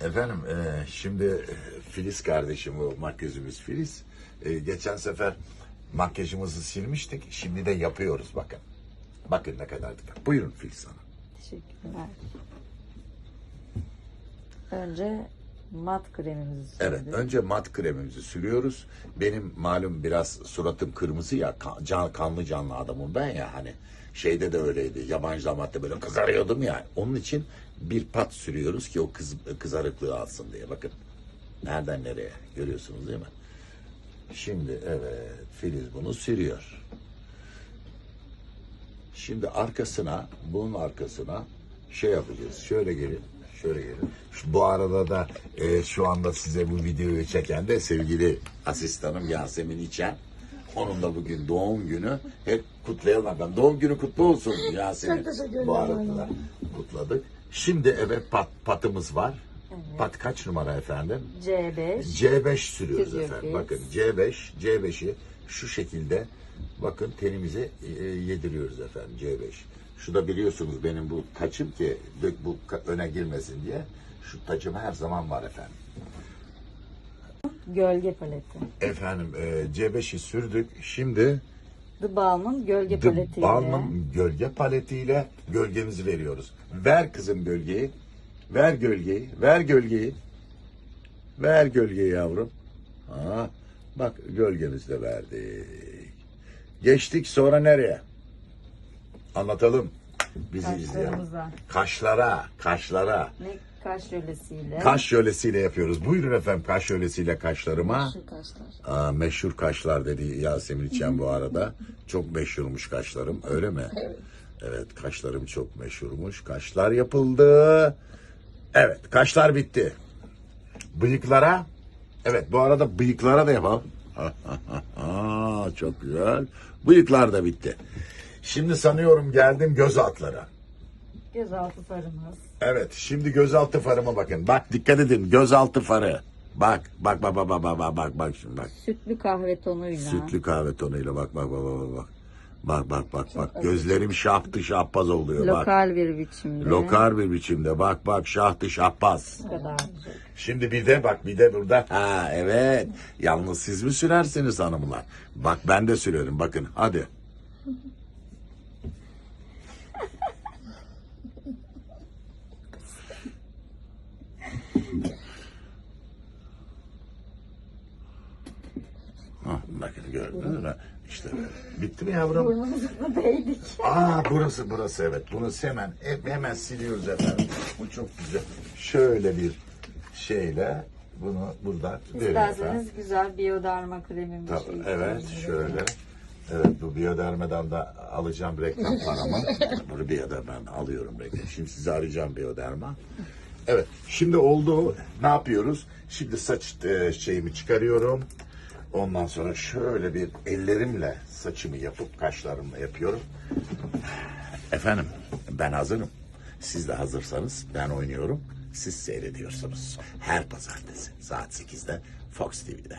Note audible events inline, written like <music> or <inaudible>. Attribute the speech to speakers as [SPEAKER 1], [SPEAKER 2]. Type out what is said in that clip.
[SPEAKER 1] Efendim e, şimdi e, Filiz kardeşim o makyözümüz Filiz. E, geçen sefer makyajımızı silmiştik. Şimdi de yapıyoruz bakın. Bakın ne kadar dikkat. Buyurun Filiz Hanım.
[SPEAKER 2] Teşekkürler. Önce mat kremimizi sürdük.
[SPEAKER 1] Evet önce mat kremimizi sürüyoruz. Benim malum biraz suratım kırmızı ya kan- can, kanlı canlı adamım ben ya hani şeyde de öyleydi. Yabancı damatta böyle kızarıyordum ya. Onun için bir pat sürüyoruz ki o kız, kızarıklığı alsın diye. Bakın nereden nereye görüyorsunuz değil mi? Şimdi evet Filiz bunu sürüyor. Şimdi arkasına, bunun arkasına şey yapacağız. Şöyle gelin, şöyle gelin. Şu- Bu arada da e, şu anda size bu videoyu çeken de sevgili asistanım Yasemin İçen. Onun da bugün doğum günü. Hep kutlayalım bakalım. Doğum günü kutlu olsun <laughs> Yasemin. Bu arada da kutladık. Şimdi evet pat, patımız var. Pat kaç numara efendim?
[SPEAKER 2] C5.
[SPEAKER 1] C5 sürüyoruz
[SPEAKER 2] Sürüyor
[SPEAKER 1] efendim. Bakın C5, C5'i şu şekilde bakın tenimize e, yediriyoruz efendim C5. Şu da biliyorsunuz benim bu taçım ki dök bu ka- öne girmesin diye. Şu taçım her zaman var efendim.
[SPEAKER 2] Gölge paleti.
[SPEAKER 1] Efendim e, C5'i sürdük. Şimdi
[SPEAKER 2] The Balm'ın gölge paletiyle.
[SPEAKER 1] Balm'ın gölge paletiyle gölgemizi veriyoruz. Ver kızım gölgeyi. Ver gölgeyi. Ver gölgeyi. Ver gölgeyi yavrum. Ha, bak gölgemizi de verdik. Geçtik sonra nereye? Anlatalım. Bizi izleyen.
[SPEAKER 2] Kaşlarımıza.
[SPEAKER 1] Kaşlara, kaşlara.
[SPEAKER 2] Ne kaş jölesiyle.
[SPEAKER 1] Kaş jölesiyle yapıyoruz. Buyurun efendim kaş jölesiyle kaşlarıma.
[SPEAKER 3] Şu kaşlar.
[SPEAKER 1] Aa, meşhur kaşlar dedi Yasemin İçen bu arada. Çok meşhurmuş kaşlarım öyle mi?
[SPEAKER 3] Evet.
[SPEAKER 1] Evet kaşlarım çok meşhurmuş. Kaşlar yapıldı. Evet kaşlar bitti. Bıyıklara. Evet bu arada bıyıklara da yapalım. Aa, <laughs> çok güzel. Bıyıklar da bitti. Şimdi sanıyorum geldim göz altlara.
[SPEAKER 2] Gözaltı farımız.
[SPEAKER 1] Evet şimdi gözaltı farıma bakın. Bak dikkat edin gözaltı farı. Bak bak bak bak bak bak bak bak şimdi bak.
[SPEAKER 2] Sütlü kahve tonuyla.
[SPEAKER 1] Sütlü kahve tonuyla bak bak bak bak bak. Bak bak bak Çok bak gözlerim şahtı şahpaz oluyor Lokal bak.
[SPEAKER 2] Lokal bir biçimde.
[SPEAKER 1] Lokal bir biçimde bak bak şahtı
[SPEAKER 2] şahpaz.
[SPEAKER 1] Şimdi bir de bak bir de burada ha evet yalnız siz mi sürersiniz hanımlar? Bak ben de sürüyorum bakın hadi. Ha, bakın gördünüz mü? İşte böyle. Bitti mi yavrum?
[SPEAKER 2] Burnumuzla değdik.
[SPEAKER 1] Aa burası burası evet. Bunu hemen hemen siliyoruz efendim. Bu çok güzel. Şöyle bir şeyle bunu buradan efendim.
[SPEAKER 2] İsterseniz güzel biyoderma kremimiz.
[SPEAKER 1] Tabii, evet şöyle. Evet bu biyodermadan da alacağım reklam paramı. Bunu biyodermadan alıyorum reklam. Şimdi sizi arayacağım biyoderma. Evet şimdi oldu. Ne yapıyoruz? Şimdi saç e, şeyimi çıkarıyorum. Ondan sonra şöyle bir ellerimle saçımı yapıp kaşlarımla yapıyorum. Efendim ben hazırım. Siz de hazırsanız ben oynuyorum. Siz seyrediyorsunuz. Her pazartesi saat 8'de Fox TV'de.